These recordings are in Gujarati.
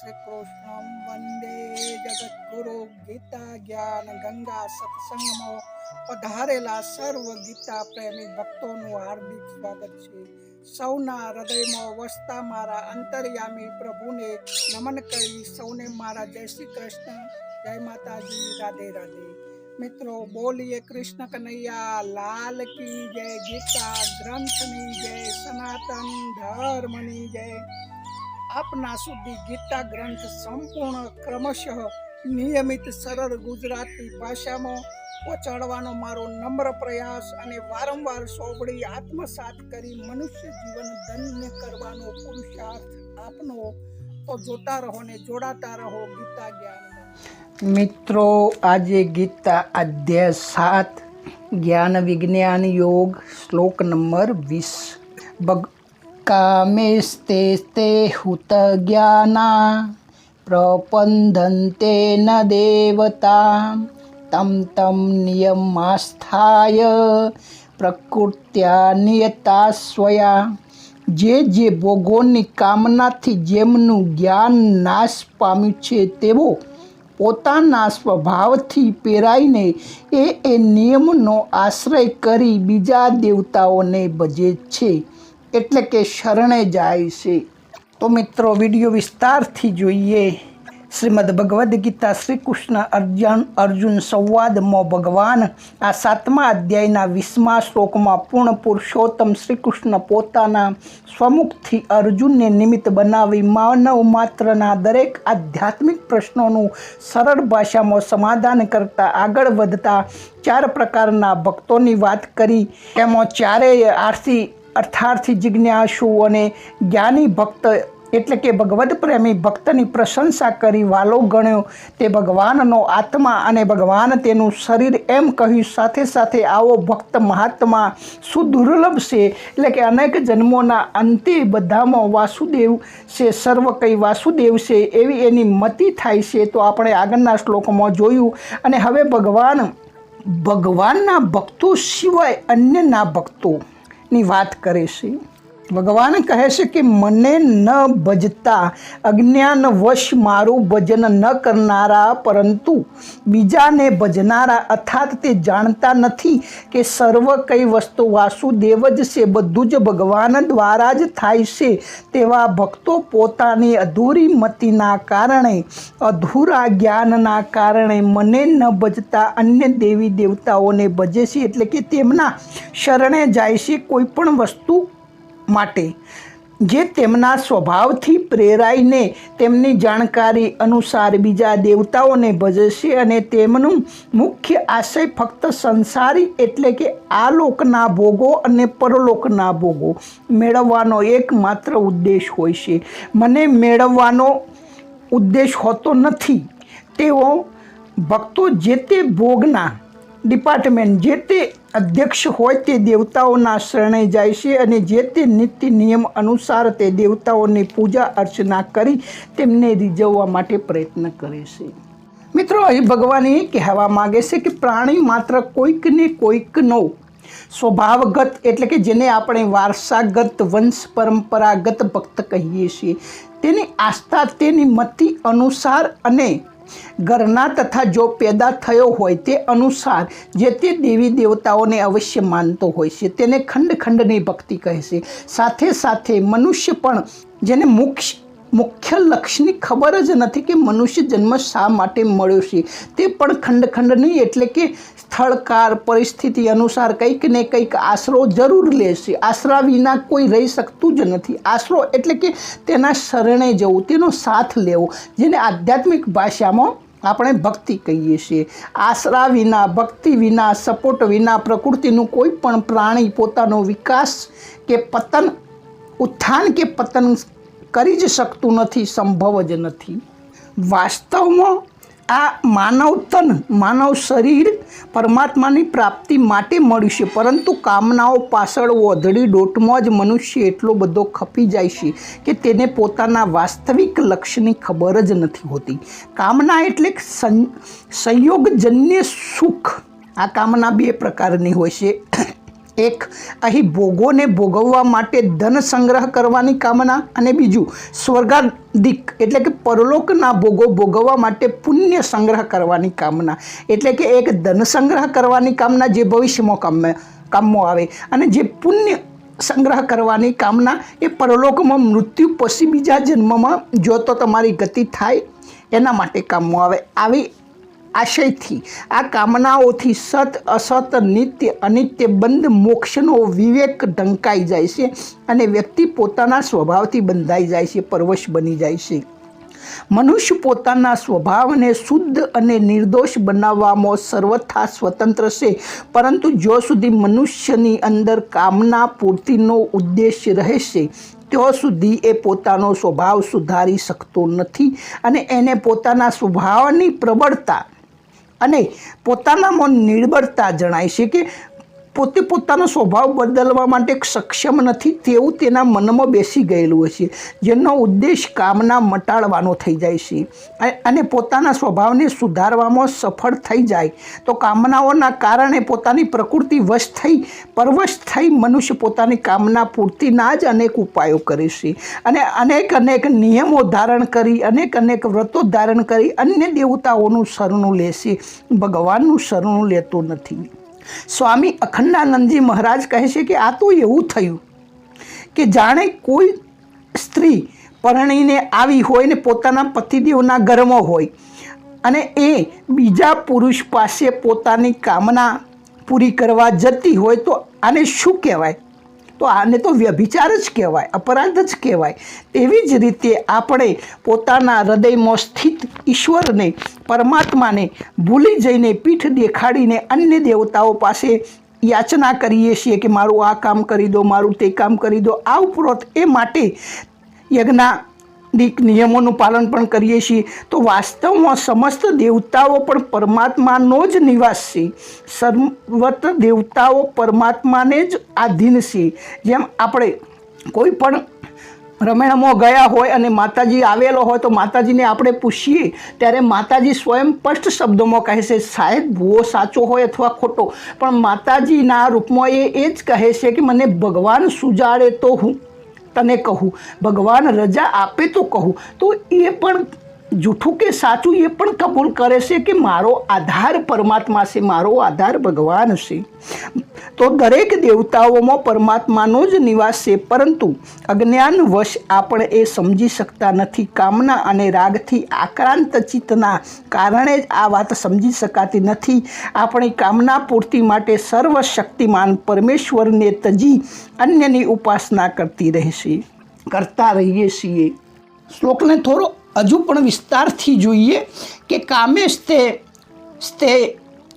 શ્રી વંદે જગદગુરુ ગીતા જ્ઞાન ગંગા સત્સંગમો પધારેલા સર્વ ગીતા પ્રેમી ભક્તોનું હાર્દિક સ્વાગત છે. સૌના હૃદયમાં વસતા મારા અંતર્યામી પ્રભુને નમન કરી સૌને મારા જય શ્રી કૃષ્ણ, જય માતાજી, રાધે રાધે. મિત્રો, બોલીએ કૃષ્ણ કનૈયા, લાલ કી જય ગીતા ગ્રંથની જય, સનાતન ધર્મની જય. આપના સુધી ગીતા ગ્રંથ સંપૂર્ણ ક્રમશઃ નિયમિત સરળ ગુજરાતી ભાષામાં પહોંચાડવાનો મારો નમ્ર પ્રયાસ અને વારંવાર સોંપડી આત્મસાત કરી મનુષ્ય જીવન ધન્ય કરવાનો પુરુષાર્થ આપનો. તો જોતા રહો ને જોડાતા રહો ગીતા જ્ઞાન. મિત્રો, આજે ગીતા અધ્યાય સાત, જ્ઞાન વિજ્ઞાન યોગ, શ્લોક નંબર વીસ. ભગ તે હુત જ્ઞાના પ્રપંધન્તે ન દેવતા તમ તમ નિયમાસ્થાય પ્રકૃત્યા નિયતા સ્વયા જે જે ભોગોની કામનાથી જેમનું જ્ઞાન નાશ પામ્યું છે, તેઓ પોતાના સ્વભાવથી પેરાઈને એ એ નિયમનો આશ્રય કરી બીજા દેવતાઓને ભજે છે. એટલે કે શરણે જાય છે. તો મિત્રો, વીડિયો વિસ્તારથી જોઈએ. શ્રીમદ ભગવદ્ ગીતા શ્રી કૃષ્ણ અર્જુન અર્જુન સંવાદમાં ભગવાન. આ સાતમા અધ્યાયના વીસમા શ્લોકમાં પૂર્ણ પુરુષોત્તમ શ્રી કૃષ્ણ પોતાના સ્વમુખથી અર્જુનને નિમિત્ત બનાવી માનવ માત્રના દરેક આધ્યાત્મિક પ્રશ્નોનું સરળ ભાષામાં સમાધાન કરતા આગળ વધતા ચાર પ્રકારના ભક્તોની વાત કરી. એમાં ચારેય આરસી અર્થાર્થી જિજ્ઞાસુ અને જ્ઞાની ભક્ત એટલે કે ભગવદ્ પ્રેમી ભક્તની પ્રશંસા કરી વાલો ગણ્યો. તે ભગવાનનો આત્મા અને ભગવાન તેનું શરીર એમ કહ્યું સાથે સાથે આવો ભક્ત મહાત્મા સુદુર્લભ છે. એટલે કે અનેક જન્મોના અંતે બધામાં વાસુદેવ છે, સર્વ કંઈ વાસુદેવ છે એવી એની મતિ થાય છે તો આપણે આગળના શ્લોકમાં જોયું. અને હવે ભગવાન, ભગવાનના ભક્તો સિવાય અન્યના ભક્તોની વાત કરે છે ભગવાન કહે છે કે મને ન ભજતા અજ્ઞાનવશ મારું ભજન ન કરનારા, પરંતુ બીજાને ભજનારા અર્થાત તે જાણતા નથી કે સર્વ કઈ વસ્તુ વાસુદેવ જ છે, બધું જ ભગવાન દ્વારા જ થાય છે. તેવા ભક્તો પોતાની અધૂરી મતિના કારણે, અધૂરા જ્ઞાનના કારણે મને ન ભજતા અન્ય દેવી દેવતાઓને ભજે છે, એટલે કે તેમના શરણે જાય છે કોઈ પણ વસ્તુ માટે, જે તેમના સ્વભાવથી પ્રેરાઈને તેમની જાણકારી અનુસાર બીજા દેવતાઓને ભજશે અને તેમનું મુખ્ય આશય ફક્ત સંસારી એટલે કે આ લોકના ભોગો અને પરલોકના ભોગો મેળવવાનો એકમાત્ર ઉદ્દેશ હોય છે. મને મેળવવાનો ઉદ્દેશ હોતો નથી. તેઓ ભક્તો જે તે ભોગના ડિપાર્ટમેન્ટ જે તે અધ્યક્ષ હોય તે દેવતાઓના શરણે જાય છે અને જે તે નીતિ નિયમ અનુસાર તે દેવતાઓની પૂજા અર્ચના કરી તેમને રીઝવવા માટે પ્રયત્ન કરે છે. મિત્રો, અહીં ભગવાન એ કહેવા માગે છે કે પ્રાણી માત્ર કોઈકને કોઈકનો સ્વભાવગત એટલે કે જેને આપણે વારસાગત, વંશ પરંપરાગત ભક્ત કહીએ છીએ, તેની આસ્થા, તેની મતિ અનુસાર અને ઘરના તથા જો પેદા થયો હોય તે અનુસાર જે તે દેવી દેવતાઓને અવશ્ય માનતો હોય છે. તેને ખંડ ખંડની ભક્તિ કહે છે. સાથે સાથે મનુષ્ય પણ જેને મુખ્ય મુખ્ય લક્ષ્યની ખબર જ નથી કે મનુષ્ય જન્મ શા માટે મળ્યો છે. તે પણ ખંડ ખંડની એટલે કે સ્થળકાર પરિસ્થિતિ અનુસાર કંઈક ને કંઈક આશરો જરૂર લેશે. આશરા વિના કોઈ રહી શકતું જ નથી. આશરો એટલે કે તેના શરણે જવું, તેનો સાથ લેવો, જેને આધ્યાત્મિક ભાષામાં આપણે ભક્તિ કહીએ છીએ. આશરા વિના, ભક્તિ વિના, સપોર્ટ વિના, પ્રકૃતિનું કોઈ પણ પ્રાણી પોતાનો વિકાસ કે પતન, ઉત્થાન કે પતન કરી જ શકતું નથી, સંભવ જ નથી. વાસ્તવમાં આ માનવ તન માનવ શરીર પરમાત્માની પ્રાપ્તિ માટે મળ્યું છે, પરંતુ કામનાઓ પાછળ ઓધડી ડોટમાં જ મનુષ્ય એટલો બધો ખપી જાય છે કે તેને પોતાના વાસ્તવિક લક્ષ્યની ખબર જ નથી હોતી. કામના એટલે સંયોગજન્ય સુખ. આ કામના બે પ્રકારની હોય છે. એક. અહીં ભોગોને ભોગવવા માટે ધન સંગ્રહ કરવાની કામના અને બીજું સ્વર્ગાધિક એટલે કે પરલોકના ભોગો ભોગવવા માટે પુણ્ય સંગ્રહ કરવાની કામના. એટલે કે એક ધન સંગ્રહ કરવાની કામના જે ભવિષ્યમાં કામ, કામમાં આવે અને જે પુણ્ય સંગ્રહ કરવાની કામના એ પરલોકમાં મૃત્યુ પછી બીજા જન્મમાં જો તો તમારી ગતિ થાય, એના માટે કામમાં આવે. આવી આશયથી, આ કામનાઓથી સત, અસત, નિત્ય, અનિત્ય બંધ મોક્ષનો વિવેક ઢંકાઈ જાય છે અને વ્યક્તિ પોતાના સ્વભાવથી બંધાઈ જાય છે, પરવશ બની જાય છે. મનુષ્ય પોતાના સ્વભાવને શુદ્ધ અને નિર્દોષ બનાવવામાં સર્વથા સ્વતંત્ર છે, પરંતુ જો સુધી મનુષ્યની અંદર કામના પૂર્તિનો ઉદ્દેશ્ય રહેશે ત્યાં સુધી એ પોતાનો સ્વભાવ સુધારી શકતો નથી અને એને પોતાના સ્વભાવની પ્રબળતા અને પોતાનામાં નિર્બળતા જણાય છે કે પોતે પોતાનો સ્વભાવ બદલવા માટે સક્ષમ નથી. તેવું તેના મનમાં બેસી ગયેલું હશે જેનો ઉદ્દેશ કામના મટાડવાનો થઈ જાય છે. અને પોતાના સ્વભાવને સુધારવામાં સફળ થઈ જાય. તો કામનાઓના કારણે પોતાની પ્રકૃતિ વશ થઈ, પરવશ થઈ મનુષ્ય પોતાની કામના પૂર્તિના જ અનેક ઉપાયો કરે છે. અને અનેક અનેક નિયમો ધારણ કરી, અનેક અનેક વ્રતો ધારણ કરી અન્ય દેવતાઓનું શરણું લેશે ભગવાનનું શરણું લેતો નથી. સ્વામી અખંડાનંદજી મહારાજ કહે છે કે આ તો એવું થયું કે જાણે કોઈ સ્ત્રી પરણીને આવી હોય ને પોતાના પતિદેવના ઘરમાં હોય અને એ બીજા પુરુષ પાસે પોતાની કામના પૂરી કરવા જતી હોય તો આને શું કહેવાય? તો આને તો વ્યભિચાર જ કહેવાય, અપરાધ જ કહેવાય. તેવી જ રીતે આપણે પોતાના હૃદયમાં સ્થિત ઈશ્વરને, પરમાત્માને ભૂલી જઈને પીઠ દેખાડીને અન્ય દેવતાઓ પાસે યાચના કરીએ છીએ કે મારું આ કામ કરી દો, મારું તે કામ કરી દો, આ ઉપરોત એ માટે યજ્ઞાદિક નિયમોનું પાલન પણ કરીએ છીએ. તો વાસ્તવમાં સમસ્ત દેવતાઓ પણ પરમાત્માનો જ નિવાસ છે. સર્વત્ર દેવતાઓ પરમાત્માને જ આધીન છે. જેમ આપણે કોઈ પણ રમેણમાં ગયા હોય અને માતાજી આવેલો હોય તો માતાજીને આપણે પૂછીએ, ત્યારે માતાજી સ્વયં સ્પષ્ટ શબ્દોમાં કહે છે, સાહેબ, ભૂવો સાચો હોય અથવા ખોટો? પણ માતાજીના રૂપમાં એ એ જ કહે છે કે, મને ભગવાન સુજાડે તો હું. તને કહું ભગવાન રજા આપે તો કહું. તો એ પણ જૂઠું કે સાચું એ પણ કબૂલ કરે છે કે મારો આધાર પરમાત્મા છે, મારો આધાર ભગવાન છે. તો દરેક દેવતાઓમાં પરમાત્માનો જ નિવાસ છે, પરંતુ અજ્ઞાનવશ આપણે એ સમજી શકતા નથી. કામના અને રાગથી આક્રાંત ચિત્તના કારણે જ આ વાત સમજી શકાતી નથી. આપણી કામના પૂર્તિ માટે સર્વશક્તિમાન પરમેશ્વરને તજી અન્યની ઉપાસના કરતી રહેશે, કરતા રહીએ છીએ. શ્લોકને થોડો હજુ પણ વિસ્તારથી જોઈએ કે કામે સ્તે સ્તે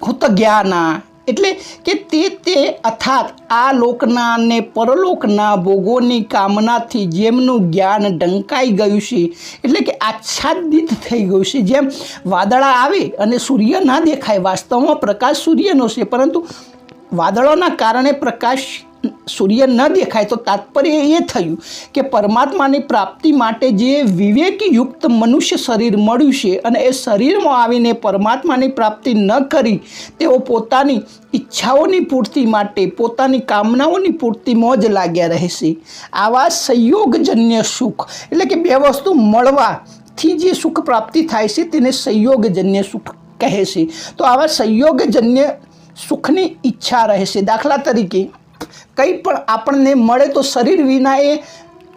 હુત જ્ઞાના એટલે કે તે તે અર્થાત આ લોકના અને પરલોકના ભોગોની કામનાથી જેમનું જ્ઞાન ઢંકાઈ ગયું છે, એટલે કે આચ્છાદિત થઈ ગયું છે. જેમ વાદળા આવે અને સૂર્ય ના દેખાય, વાસ્તવમાં પ્રકાશ સૂર્યનો છે, પરંતુ વાદળોના કારણે પ્રકાશ સૂર્ય ન દેખાય તો તાત્પર્ય એ થયું કે પરમાત્માની પ્રાપ્તિ માટે જે વિવેકયુક્ત મનુષ્ય શરીર મળ્યું છે અને એ શરીરમાં આવીને પરમાત્માની પ્રાપ્તિ ન કરી, તેઓ પોતાની ઈચ્છાઓની પૂર્તિ માટે, પોતાની કામનાઓની પૂર્તિમાં જ લાગ્યા રહેશે. આવા સંયોગજન્ય સુખ, એટલે કે બે વસ્તુ મળવાથી જે સુખ પ્રાપ્તિ થાય છે તેને સંયોગજન્ય સુખ કહે છે. તો આવા સંયોગજન્ય સુખની ઈચ્છા રહેશે દાખલા તરીકે કંઈ પણ આપણને મળે તો શરીર વિના એ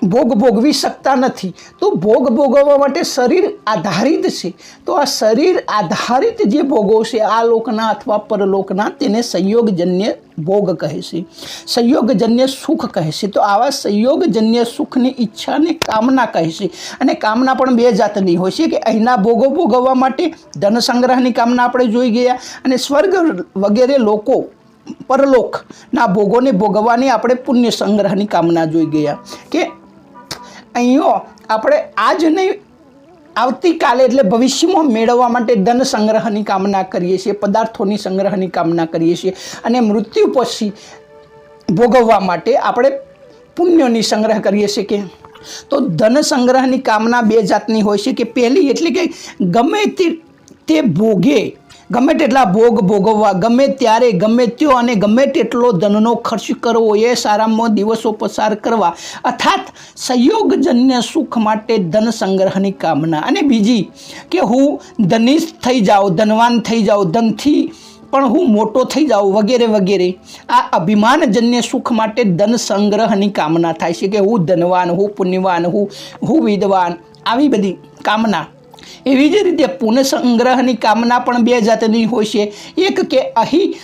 ભોગ ભોગવી શકતા નથી. તો ભોગ ભોગવવા માટે શરીર આધારિત છે. તો આ શરીર આધારિત જે ભોગો છે, આ લોકના અથવા પરલોકના તેને સંયોગજન્ય ભોગ કહે છે. સંયોગજન્ય સુખ કહે છે. તો આવા સંયોગજન્ય સુખની ઈચ્છાને કામના કહે છે. અને કામના પણ બે જાતની હોય છે કે અહીંના ભોગો ભોગવવા માટે ધન સંગ્રહની કામના આપણે જોઈ ગયા અને સ્વર્ગ વગેરે લોકો પરલોકના ભોગોને ભોગવવાની આપણે પુણ્ય સંગ્રહની કામના જોઈ ગયા કે અહીંયો આપણે આજ નહીં, આવતીકાલે એટલે ભવિષ્યમાં મેળવવા માટે ધન સંગ્રહની કામના કરીએ છીએ, પદાર્થોની સંગ્રહની કામના કરીએ છીએ અને મૃત્યુ પછી ભોગવવા માટે આપણે પુણ્યની સંગ્રહ કરીએ છીએ કે. તો ધન સંગ્રહની કામના બે જાતની હોય છે કે પહેલી એટલે કે ગમે તે તે ભોગે ગમે તેટલા ભોગ ભોગવવા, ગમે ત્યારે, ગમે ત્યો અને ગમે તેટલો ધનનો ખર્ચ કરવો એ સારામાં દિવસો પસાર કરવા. અર્થાત સંયોગજન્ય સુખ માટે ધન સંગ્રહની કામના. અને બીજી કે હું ધનિષ્ઠ થઈ જાઉં, ધનવાન થઈ જાઉં, ધનથી પણ હું મોટો થઈ જાઉં વગેરે વગેરે. આ અભિમાનજન્ય સુખ માટે ધન સંગ્રહની કામના થાય છે કે હું ધનવાન, હું પુણ્યવાન, હું હું વિદ્વાન. આવી બધી કામના એવી જ રીતે પુનઃસંગ્રહની સંગ્રહની કામના પણ બે જાતની હોય છે. એક કે અહીં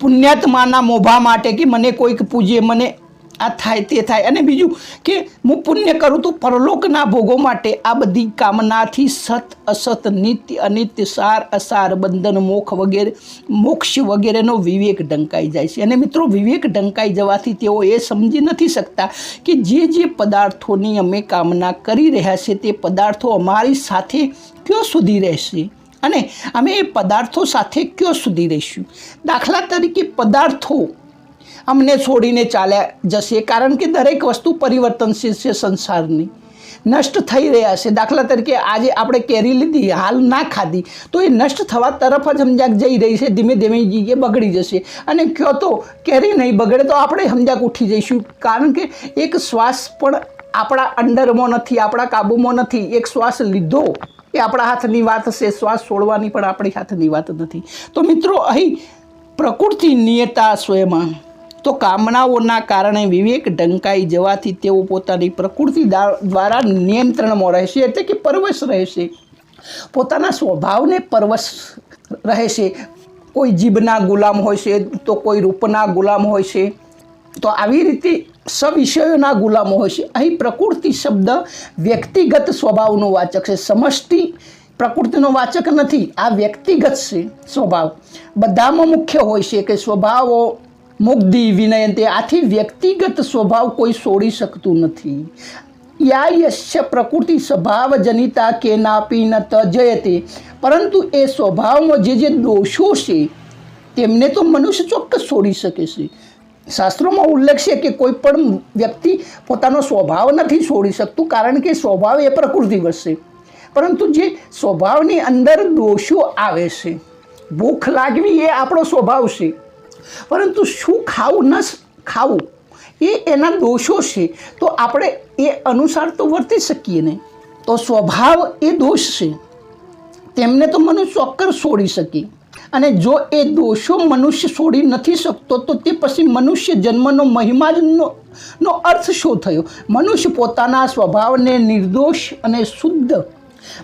પુણ્યાત્માના મોભા માટે કે મને કોઈક પૂજે, મને આ થાય તે થાય. અને બીજું કે હું પુણ્ય કરું તો પરલોકના ભોગો માટે આ બધી કામનાથી સત અસત, નિત્ય અનિત્ય, સાર અસાર, બંધન, મોખ વગેરે, મોક્ષ વગેરેનો વિવેક ઢંકાઈ જાય છે. અને મિત્રો, વિવેક ઢંકાઈ જવાથી તેઓ એ સમજી નથી શકતા કે જે જે પદાર્થોની અમે કામના કરી રહ્યા છે તે પદાર્થો અમારી સાથે ક્યાં સુધી રહેશે? અને અમે એ પદાર્થો સાથે ક્યાં સુધી રહીશું? દાખલા તરીકે પદાર્થો અમને છોડીને ચાલ્યા જશે, કારણ કે દરેક વસ્તુ પરિવર્તનશીલ છે સંસારની. નષ્ટ થઈ રહ્યા છે. દાખલા તરીકે આજે આપણે કેરી લીધી, હાલ ના ખાધી, તો એ નષ્ટ થવા તરફ જ સમજાક જઈ રહી છે, ધીમે ધીમે એ બગડી જશે. અને કયો તો કેરી નહીં બગડે તો આપણે સમજાક ઉઠી જઈશું, કારણ કે એક શ્વાસ પણ આપણા અંડરમાં નથી, આપણા કાબૂમાં નથી. એક શ્વાસ લીધો એ આપણા હાથની વાત છે, શ્વાસ છોડવાની પણ આપણી હાથની વાત નથી. તો મિત્રો, અહીં પ્રકૃતિ નિયતા સ્વયમાં તો કામનાઓના કારણે વિવેક ઢંકાઈ જવાથી તેઓ પોતાની પ્રકૃતિ દ્વારા નિયંત્રણમાં રહેશે એટલે કે પરવશ રહેશે. પોતાના સ્વભાવને પરવશ રહેશે. કોઈ જીભના ગુલામ હોય છે તો કોઈ રૂપના ગુલામ હોય છે. તો આવી રીતે સવિષયોના ગુલામો હોય છે. અહીં પ્રકૃતિ શબ્દ વ્યક્તિગત સ્વભાવનો વાચક છે. સમષ્ટિ પ્રકૃતિનો વાચક નથી. આ વ્યક્તિગત છે સ્વભાવ. બધામાં મુખ્ય હોય છે કે સ્વભાવો મુગ્ધિ વિનયંતે આથી વ્યક્તિગત સ્વભાવ કોઈ છોડી શકતું નથી. યા યશ્ય પ્રકૃતિ સ્વભાવ જનિતા કે નાપી ન તજયતે પરંતુ એ સ્વભાવમાં જે જે દોષો છે, તેમને તો મનુષ્ય ચોક્કસ છોડી શકે છે. શાસ્ત્રોમાં ઉલ્લેખ છે કે કોઈ પણ વ્યક્તિ પોતાનો સ્વભાવ નથી છોડી શકતું કારણ કે સ્વભાવ એ પ્રકૃતિ વસે પરંતુ જે સ્વભાવની અંદર દોષો આવે છે, ભૂખ લાગવી એ આપણો સ્વભાવ છે. પરંતુ શું ખાવું ન ખાવું? એ એના દોષો છે. તો આપણે એ અનુસાર તો વર્તી શકીએ ને. તો સ્વભાવ એ દોષ છે. તેમને તો મનુષ્ય ચોક્કસ છોડી શકે. અને જો એ દોષો મનુષ્ય છોડી નથી શકતો, તો તે પછી મનુષ્ય જન્મનો મહિમા નો અર્થ શું થયો? મનુષ્ય પોતાના સ્વભાવને નિર્દોષ અને શુદ્ધ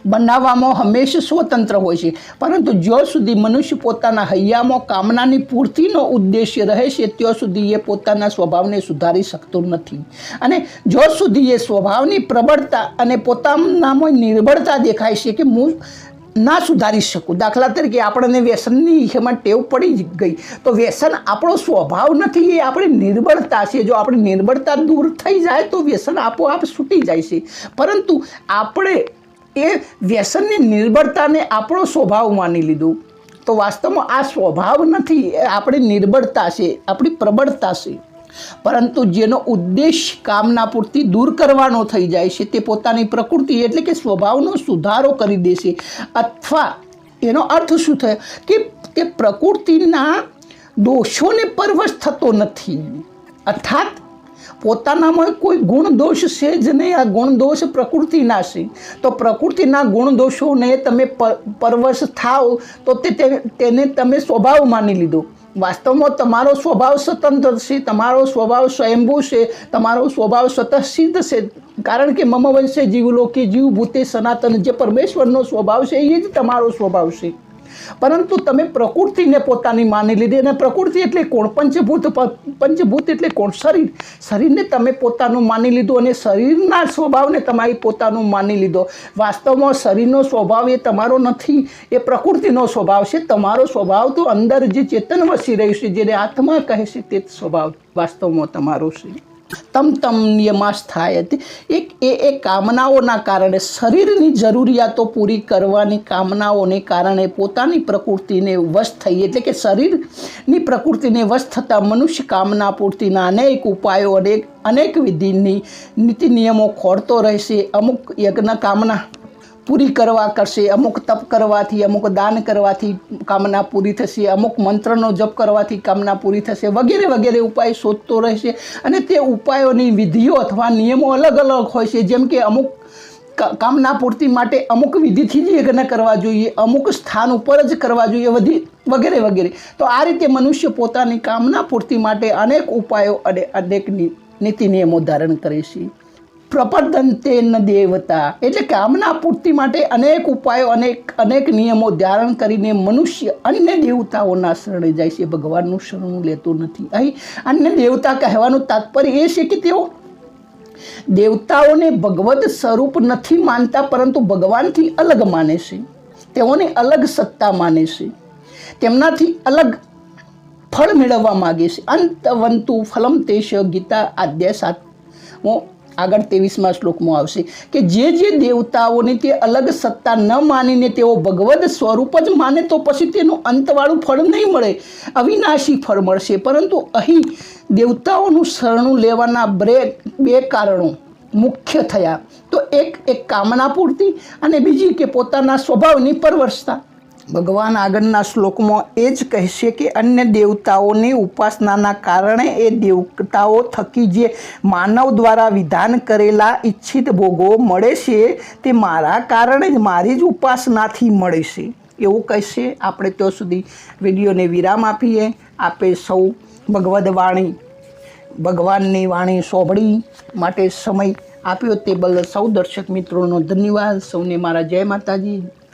બનાવવામાં હંમેશા સ્વતંત્ર હોય છે. પરંતુ જ્યાં સુધી મનુષ્ય પોતાના હૈયામાં કામનાની પૂર્તિનો ઉદ્દેશ્ય રહે છે, ત્યાં સુધી એ પોતાના સ્વભાવને સુધારી શકતો નથી. અને જ્યાં સુધી એ સ્વભાવની પ્રબળતા અને પોતાનામાં નિર્બળતા દેખાય છે કે હું ના સુધારી શકું. દાખલા તરીકે આપણને વ્યસનની એમાં ટેવ પડી ગઈ. તો વ્યસન આપણો સ્વભાવ નથી, એ આપણી નિર્બળતા છે. જો આપણી નિર્બળતા દૂર થઈ જાય તો વ્યસન આપોઆપ છૂટી જાય છે. પરંતુ આપણે એ વ્યસનની નિર્બળતાને આપણો સ્વભાવ માની લીધું. તો વાસ્તવમાં આ સ્વભાવ નથી આપણી નિર્બળતા છે, આપણી પ્રબળતા છે. પરંતુ જેનો ઉદ્દેશ કામના પૂરતી દૂર કરવાનો થઈ જાય છે, તે પોતાની પ્રકૃતિ એટલે કે સ્વભાવનો સુધારો કરી દેશે અથવા એનો અર્થ શું થયો? કે તે પ્રકૃતિના દોષોને પરવશ થતો નથી. અર્થાત પોતાનામાં કોઈ ગુણ દોષ છે જ નહીં, આ ગુણ દોષ પ્રકૃતિના છે. તો પ્રકૃતિના ગુણ દોષોને તમે પરવશ થાવ, તો તે તેને તમે સ્વભાવ માની લીધો. વાસ્તવમાં તમારો સ્વભાવ સ્વતંત્ર છે, તમારો સ્વભાવ સ્વયંભૂ છે, તમારો સ્વભાવ સ્વતઃ સિદ્ધ છે. કારણ કે મમ વંશે જીવલોકી જીવ ભૂતે સનાતન જે પરમેશ્વરનો સ્વભાવ છે, એ જ તમારો સ્વભાવ છે. પરંતુ તમે પ્રકૃતિને પોતાની માની લીધી અને પ્રકૃતિ એટલે કોણ? પંચભૂત પંચભૂત એટલે કોણ? શરીર. શરીરને તમે પોતાનું માની લીધું અને શરીરના સ્વભાવને તમારી પોતાનું માની લીધો. વાસ્તવમાં શરીરનો સ્વભાવ એ તમારો નથી, એ પ્રકૃતિનો સ્વભાવ છે. તમારો સ્વભાવ તો અંદર જે ચેતન વસી રહ્યું છે, જેને આત્મા કહે છે, તે સ્વભાવ વાસ્તવમાં તમારો છે. તમ તમ હતી. એક એ એ કામનાઓના કારણે શરીરની જરૂરિયાતો પૂરી કરવાની કામનાઓને કારણે પોતાની પ્રકૃતિને વશ થઈ એટલે કે શરીરની પ્રકૃતિને વશ થતાં મનુષ્ય કામના પૂર્તિના અનેક ઉપાયો અનેક અનેક વિધિની નીતિ નિયમો ખોડતો રહેશે. અમુક યજ્ઞ કામના પૂરી કરવા કરશે, અમુક તપ કરવાથી, અમુક દાન કરવાથી કામના પૂરી થશે, અમુક મંત્રનો જપ કરવાથી કામના પૂરી થશે, વગેરે વગેરે ઉપાય શોધતો રહેશે. અને તે ઉપાયોની વિધિઓ અથવા નિયમો અલગ અલગ હોય છે. જેમ કે અમુક કામના પૂર્તિ માટે અમુક વિધિથી જ યજ્ઞ કરવા જોઈએ, અમુક સ્થાન ઉપર જ કરવા જોઈએ, વધી, વગેરે વગેરે. તો આ રીતે મનુષ્ય પોતાની કામના પૂર્તિ માટે અનેક ઉપાયો અને અનેક નીતિ નિયમો ધારણ કરે છે. પ્રપદંતે ન દેવતા. એટલે કામના પૂર્તિ માટે અનેક ઉપાયો, અનેક અનેક નિયમો ધારણ કરીને મનુષ્ય અન્ય દેવતાઓના શરણે જાય છે. ભગવાનનું શરણું લેતો નથી. અહીં અન્ય દેવતા કહેવાનું તાત્પર્ય એ છે કે તેઓ દેવતાઓને ભગવત સ્વરૂપ નથી માનતા, પરંતુ ભગવાનથી અલગ માને છે. તેઓને અલગ સત્તા માને છે. તેમનાથી અલગ ફળ મેળવવા માગે છે. અંતવંતુ ફલમ તેશ ગીતા આદ્ય સાતમો આગળ ત્રેવીસમાં શ્લોકમાં આવશે કે જે જે દેવતાઓની તે અલગ સત્તા ન માનીને તેઓ ભગવદ સ્વરૂપ જ માને તો પછી તેનું અંતવાળું ફળ નહીં મળે, અવિનાશી ફળ મળશે. પરંતુ અહીં દેવતાઓનું શરણું લેવાના બ્રે, બે કારણો મુખ્ય થયા. તો એક એક કામના પૂર્તિ અને બીજી કે પોતાના સ્વભાવની પરવર્ષતા ભગવાન આગળના શ્લોકમાં એ જ કહેશે કે અન્ય દેવતાઓની ઉપાસનાના કારણે એ દેવતાઓ થકી જે માનવ દ્વારા વિધાન કરેલા ઈચ્છિત ભોગો મળે છે, તે મારા કારણે જ મારી જ ઉપાસનાથી મળે છે. એવું કહેશે. આપણે ત્યાં સુધી વિડીયોને વિરામ આપીએ. આપે સૌ ભગવદ વાણી, ભગવાનની વાણી સોંભળી માટે સમય આપ્યો તે બદલ સૌ દર્શક મિત્રોનો ધન્યવાદ. સૌને મારા જય માતાજી.